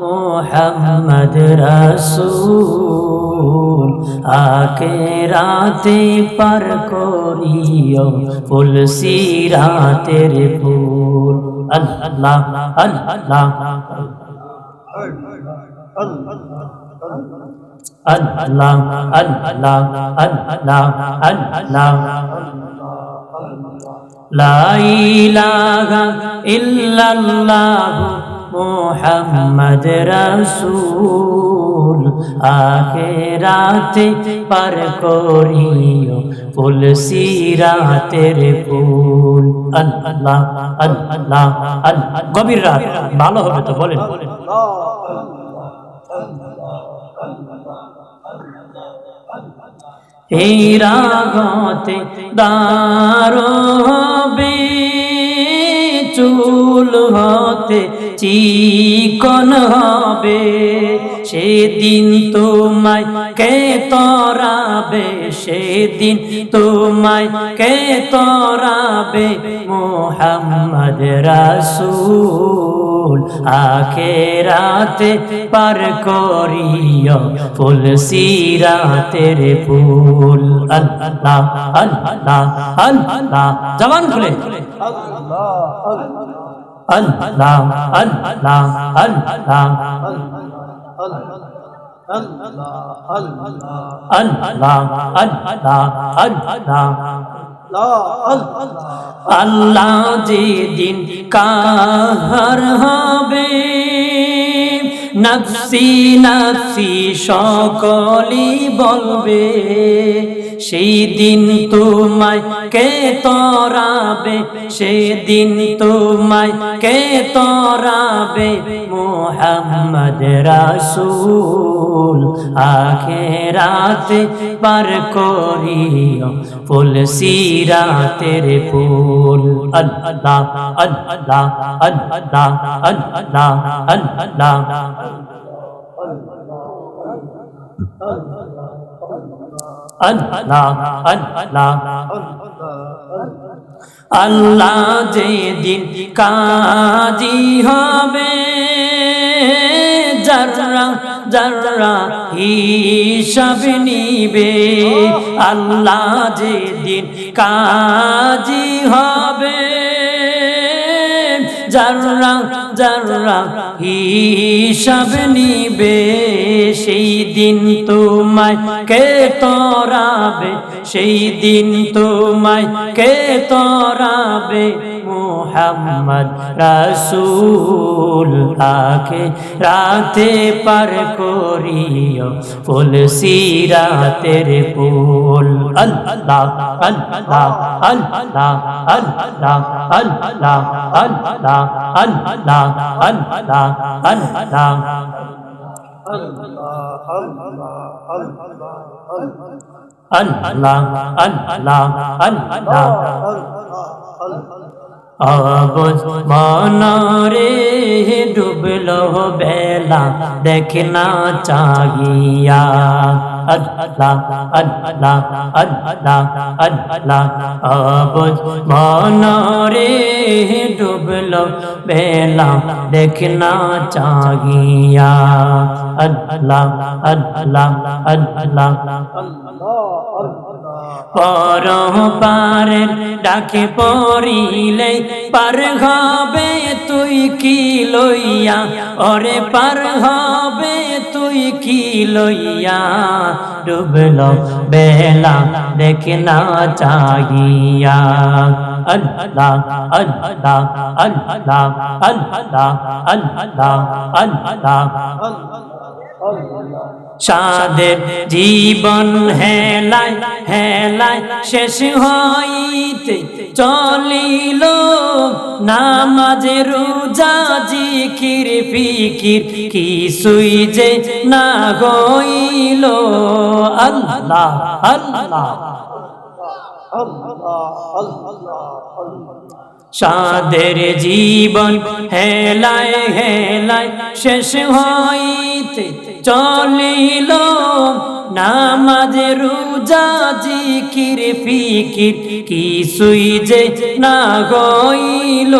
মোহাম্মদ রসুল আকে রাতে পার করিও ফুল সিরাতের ফুল। আল্লাহ আল্লাহ আল্লাহ আল্লাহ আল্লাহ আল্লাহ। লা ইলাহা ইল্লাল্লাহ। মোহাম্মদ রসুল, আখেরাতে পার করিও ফুল সিরাতের ফুল। আল্লাহ আল্লাহ আল্লাহ। গভীর রাত, ভালো হবে তো বলেন। এই রাগতে দারবে চুল হতে চিকন হবে? সেদিন তোমায় কে তরাবে? সেদিন তোমায় কে তরাবে? মোহাম্মদ রাসূল, আখেরাতে পার করিও ফুল সিরাতের ফুল। আল্লাহ আল্লাহ আল্লাহ, জবান খুলে। আল্লাহ আল্লাহ। আল্লাহ আল্লাহ আল্লাহ আল্লাহ আল্লাহ যেদিন কাহার হবে নফসি নফসি সকলি বলবে, সেই দিন তোমায় কে তরাবে সেদিন তোমায় কে তরাবে, মোহাম্মদ রাসূল আখেরাতে পার করিও ফুল সিরাতের ফুল। আল্লাহ আল্লাহ আল্লাহ আল্লাহ আল্লাহ আল্লাহ। আল্লাহ যে দিন কাজি হবে জর্রা জর্রা হিসাব নিবে আল্লাহ যে দিন কাজি হবে যারা যারা হিসাব নিবে সেই দিন তোমায় কে তরাবে? সেই দিন তোমায় কে তরাবে? মোহাম্মদ রাসূল আকে রাতে পার করিও ফুল সিরাতের ফুল। আল্লাহ আল্লাহ আল্লাহ আল্লাহ আল্লাহ আল্লাহ আল্লাহ আল্লাহ। আল্লাহ আল্লাহ আল্লাহ আল্লাহ। আল্লাহ আল্লাহ আল্লাহ। আবজ মানা রে ডুবল বেলা, দেখনা চাহিয়া। আল্লাহ আল্লাহ আল্লাহ আল্লাহ। আবজ মানা রে বেলা দেখনা চাহিয়া। আল্লাহ আল্লাহ আল্লাহ। পর পারের ডাকে পড়িলে, পার হবে তুই কি লইয়া? ওরে পার হবে তুই কি লইয়া? ডুবল বেলা দেখে না চাহিয়া। আল্লাহ আল্লাহ আল্লাহ আল্লাহ আল্লাহ আল্লাহ সাদের জীবন হেলায় হেলায় শেষ হইতে চলিল। নামাজে, রোজা, জিকির, ফিকির কিছুই যে না গইল আল্লাহ আল্লাহ সাদের জীবন হেলায় হেলায় শেষ হইতে চলিল। নামাজ, রোজা, জিকির, ফিকির কিছুই যে না গইল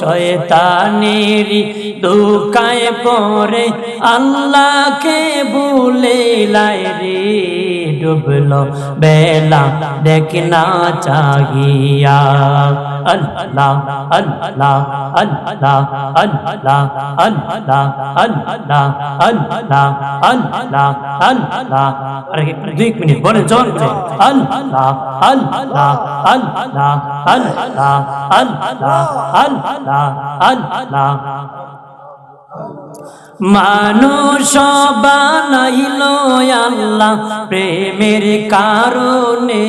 শয়তানেরি দুকায় পরে আল্লাহকে ভুলে লাই রে। ডুবলো বেলা দেখ না চাহিয়া মানুষ বানাইল আল্লাহ প্রেমের কারণে।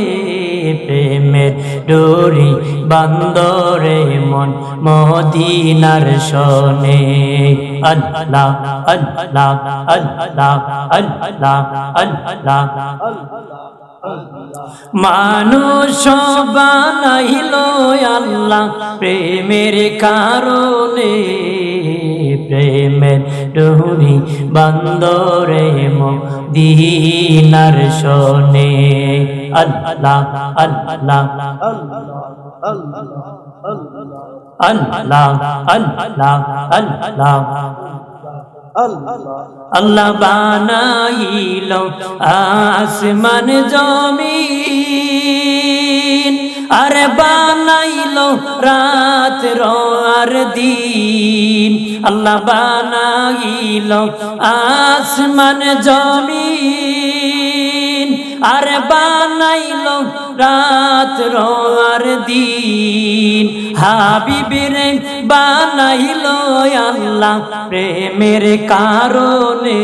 প্রেমের ডোরি বান্দরে মন মদিনার শোনে। আল্লাহ আল্লাহ আল্লাহ আল্লাহ আল্লাহ মানুষ বানাইল আল্লাহ প্রেমের কারণে। প্রেমের ডুরি বান্দরে মদিনার শোনে। আল্লাহ আল্লাহ আল্লাহ বানাইল আসমান জমিন আর বানাইল রাত আর দিন। আল্লাহ বানাইল আসমান, জমিন, আর বানাইল রাত আর দিন। হাবিবিরে বানাইল আল্লাহ প্রেমের কারণে,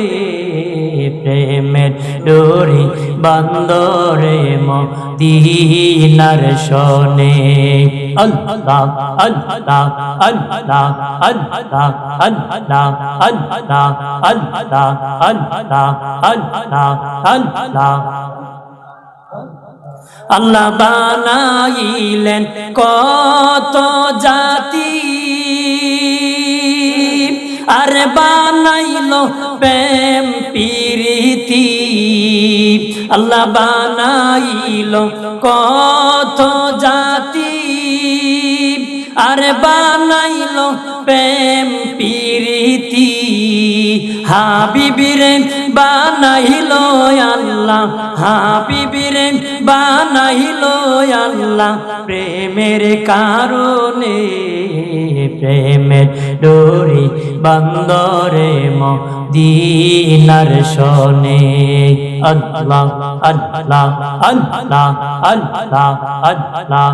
প্রেমের ডোরি বন্দরে মদিনার শোনে। আল্লাহ বানাইলেন কত জাতি আর বানাইল প্রেম প্রীতি আল্লাহ বানাইল কত জাতি। আর বানাইল প্রেম প্রীতি। হাবিবিরে বানাইল আল্লাহ। হাবিবিরে বানাইল আল্লাহ। প্রেমের কারণে প্রেমের ডোরি বন্দরে মদিনার শোনে আল্লাহ আল্লাহ আল্লাহ আল্লাহ আল্লাহ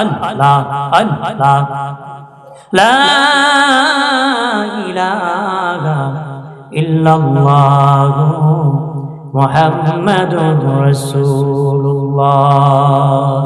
আল্লাহ আল্লাহ لا إله إلا الله محمد رسول الله